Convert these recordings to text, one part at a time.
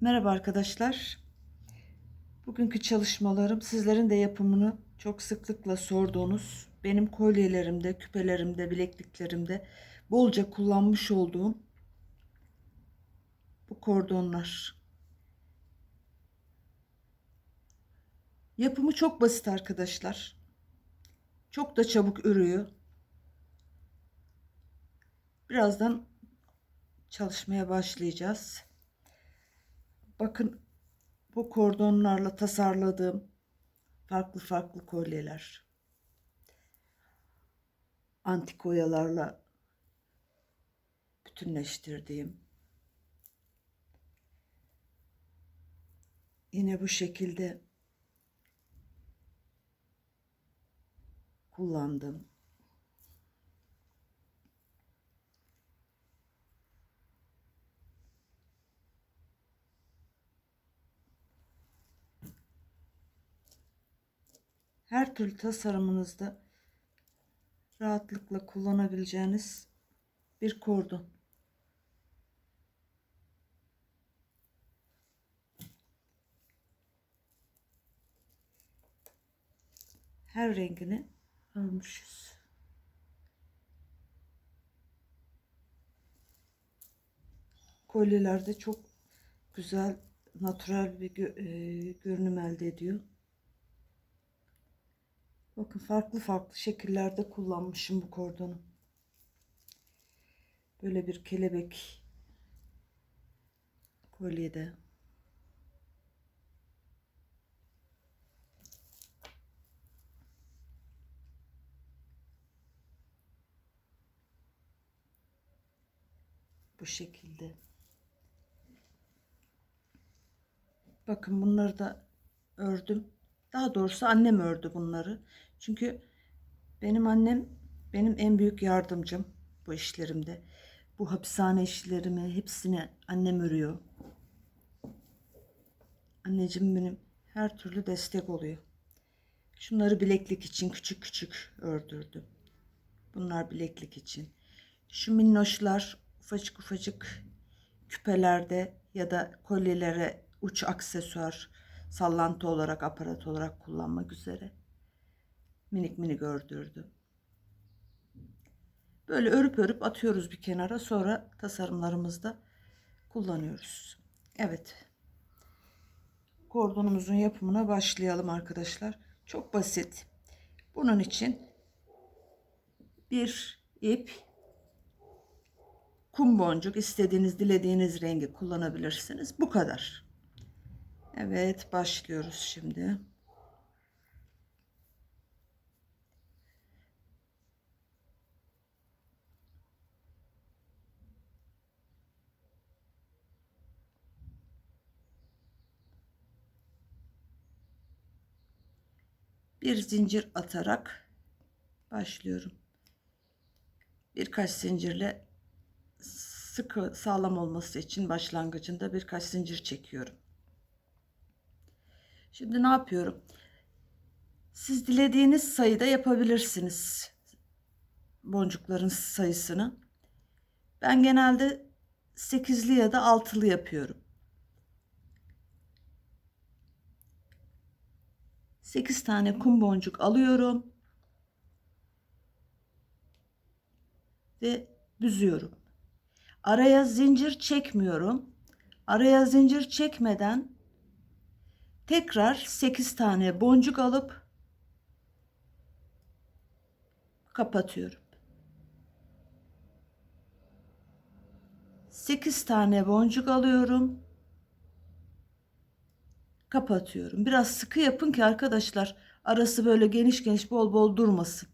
Merhaba arkadaşlar. Bugünkü çalışmalarım sizlerin de yapımını çok sıklıkla sorduğunuz benim kolyelerimde, küpelerimde, bilekliklerimde bolca kullanmış olduğum bu kordonlar. Yapımı çok basit arkadaşlar. Çok da çabuk ürüyor. Birazdan çalışmaya başlayacağız. Bakın bu kordonlarla tasarladığım farklı farklı kolyeler. Antik oyalarla bütünleştirdiğim. Yine bu şekilde kullandım. Her türlü tasarımınızda rahatlıkla kullanabileceğiniz bir kordon. Her rengini almışız. Kolyelerde çok güzel, natural bir e, görünüm elde ediyor. Bakın farklı farklı şekillerde kullanmışım bu kordonu. Böyle bir kelebek kolyede. Bu şekilde. Bakın bunları da ördüm. Daha doğrusu annem ördü bunları. Çünkü benim annem benim en büyük yardımcım bu işlerimde. Bu hapishane işlerimi hepsini annem örüyor. Anneciğim benim her türlü destek oluyor. Şunları bileklik için küçük küçük ördürdüm. Bunlar bileklik için. Şu minnoşlar ufacık ufacık küpelerde ya da kolyelere uç aksesuar sallantı olarak aparat olarak kullanmak üzere minik minik ördürdüm. Böyle örüp örüp atıyoruz bir kenara sonra tasarımlarımızda kullanıyoruz. Evet. Kordonumuzun yapımına başlayalım arkadaşlar. Çok basit. Bunun için bir ip kum boncuk istediğiniz dilediğiniz rengi kullanabilirsiniz. Bu kadar. Evet başlıyoruz şimdi. Bir zincir atarak başlıyorum. Birkaç zincirle sıkı sağlam olması için başlangıcında birkaç zincir çekiyorum. Şimdi ne yapıyorum? Siz dilediğiniz sayıda yapabilirsiniz boncukların sayısını. Ben genelde 8'li ya da 6'lı yapıyorum. 8 tane kum boncuk alıyorum. Ve büzüyorum. Araya zincir çekmiyorum. Araya zincir çekmeden tekrar 8 tane boncuk alıp kapatıyorum. 8 tane boncuk alıyorum. Kapatıyorum. Biraz sıkı yapın ki arkadaşlar arası böyle geniş geniş bol bol durmasın.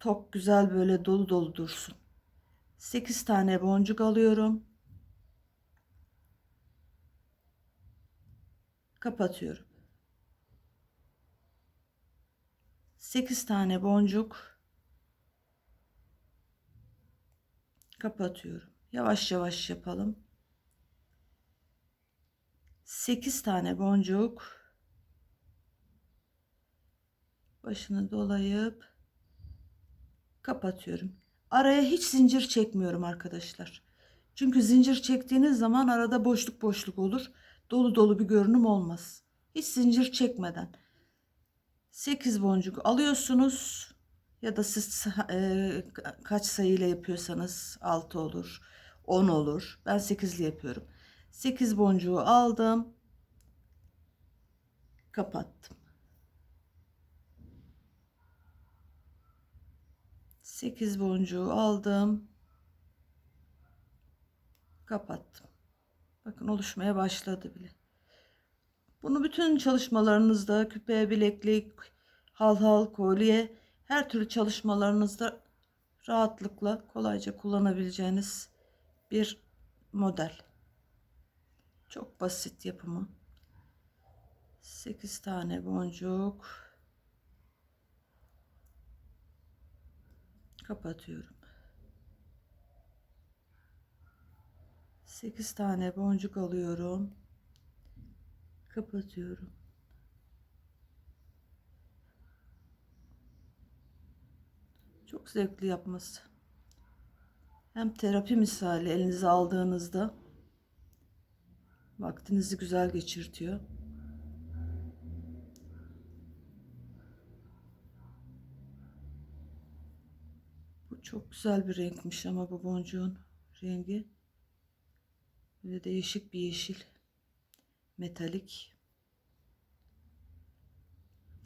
Tok güzel böyle dolu dolu dursun. 8 tane boncuk alıyorum. Kapatıyorum. 8 tane boncuk kapatıyorum. Yavaş yavaş yapalım. 8 tane boncuk başını dolayıp kapatıyorum. Araya hiç zincir çekmiyorum arkadaşlar. Çünkü zincir çektiğiniz zaman arada boşluk boşluk olur. Dolu dolu bir görünüm olmaz. Hiç zincir çekmeden 8 boncuk alıyorsunuz ya da siz e, ka- kaç sayıyla yapıyorsanız 6 olur, 10 olur. Ben 8'li yapıyorum. 8 boncuğu aldım. Kapattım. 8 boncuğu aldım. Kapattım. Bakın oluşmaya başladı bile. Bunu bütün çalışmalarınızda küpe, bileklik, halhal, kolye her türlü çalışmalarınızda rahatlıkla kolayca kullanabileceğiniz bir model. Çok basit yapımı. 8 tane boncuk kapatıyorum. 8 tane boncuk alıyorum. Kapatıyorum. Çok zevkli yapması. Hem terapi misali elinize aldığınızda vaktinizi güzel geçirtiyor. Bu çok güzel bir renkmiş ama bu boncuğun rengi. Böyle değişik bir yeşil. Metalik.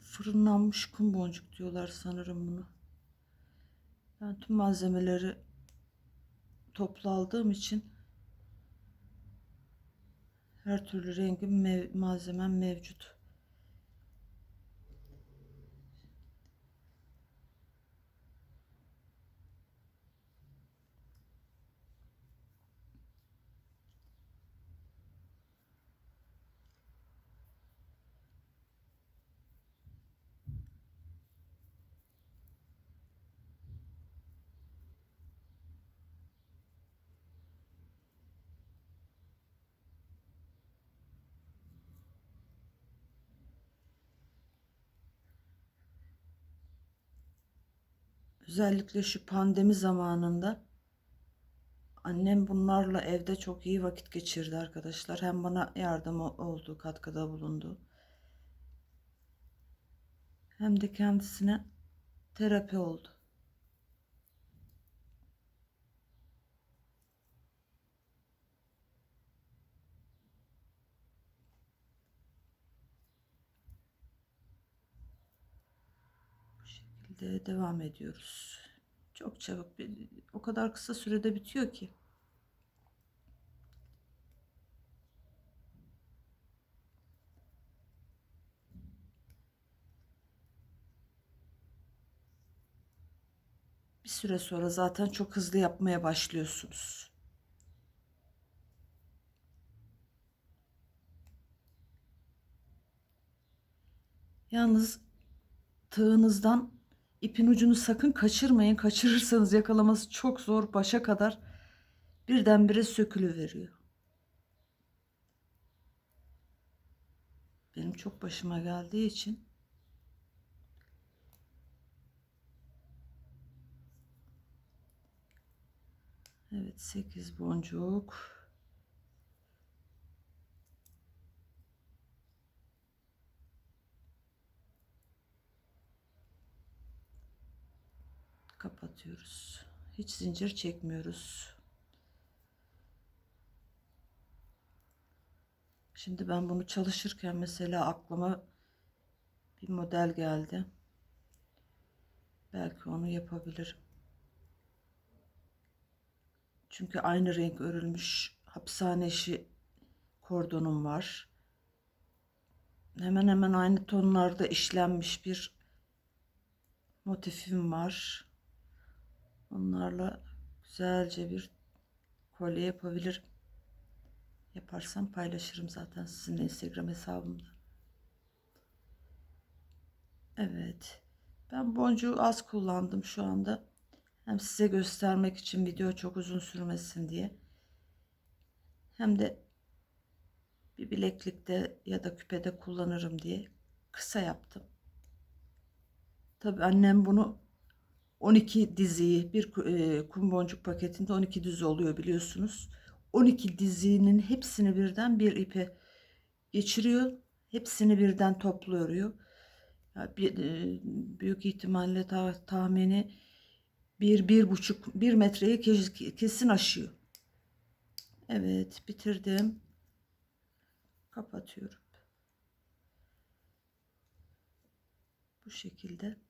Fırınlanmış kum boncuk diyorlar sanırım bunu. Ben tüm malzemeleri toplu aldığım için her türlü rengin mev- malzemem mevcut. Özellikle şu pandemi zamanında annem bunlarla evde çok iyi vakit geçirdi arkadaşlar. Hem bana yardım oldu, katkıda bulundu. Hem de kendisine terapi oldu. Bu şekilde devam ediyoruz. Çok çabuk o kadar kısa sürede bitiyor ki. Bir süre sonra zaten çok hızlı yapmaya başlıyorsunuz. Yalnız tığınızdan ipin ucunu sakın kaçırmayın. Kaçırırsanız yakalaması çok zor. Başa kadar birdenbire sökülüveriyor. Benim çok başıma geldiği için Evet 8 boncuk. Kapatıyoruz. Hiç zincir çekmiyoruz. Şimdi ben bunu çalışırken mesela aklıma bir model geldi. Belki onu yapabilirim. Çünkü aynı renk örülmüş hapishane işi kordonum var. Hemen hemen aynı tonlarda işlenmiş bir motifim var. Onlarla güzelce bir kolye yapabilirim. Yaparsam paylaşırım zaten sizinle Instagram hesabımda. Evet. Ben boncuğu az kullandım şu anda. Hem size göstermek için video çok uzun sürmesin diye. Hem de bir bileklikte ya da küpede kullanırım diye kısa yaptım. Tabi annem bunu 12 diziyi bir ku- kum boncuk paketinde 12 dizi oluyor biliyorsunuz. 12 dizinin hepsini birden bir ipe geçiriyor. Hepsini birden topluyor. Büyük ihtimalle ta- tahmini bir, bir buçuk, bir metreye kes- kesin aşıyor. Evet bitirdim. Kapatıyorum. Bu şekilde.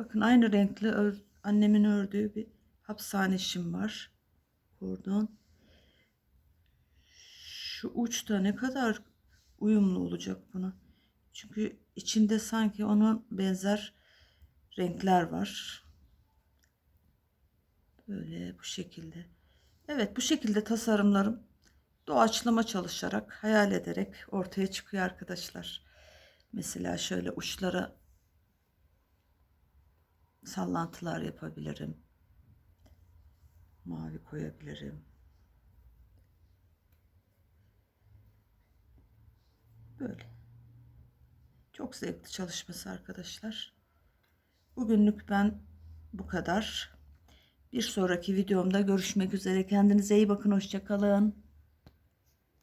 Bakın aynı renkli ör- annemin ördüğü bir hapishane şim var. Kordon. Şu uçta ne kadar uyumlu olacak buna. Çünkü içinde sanki onun benzer renkler var. Böyle bu şekilde. Evet bu şekilde tasarımlarım doğaçlama çalışarak, hayal ederek ortaya çıkıyor arkadaşlar. Mesela şöyle uçlara sallantılar yapabilirim. Mavi koyabilirim. Böyle. Çok zevkli çalışması arkadaşlar. Bugünlük ben bu kadar. Bir sonraki videomda görüşmek üzere. Kendinize iyi bakın. Hoşçakalın.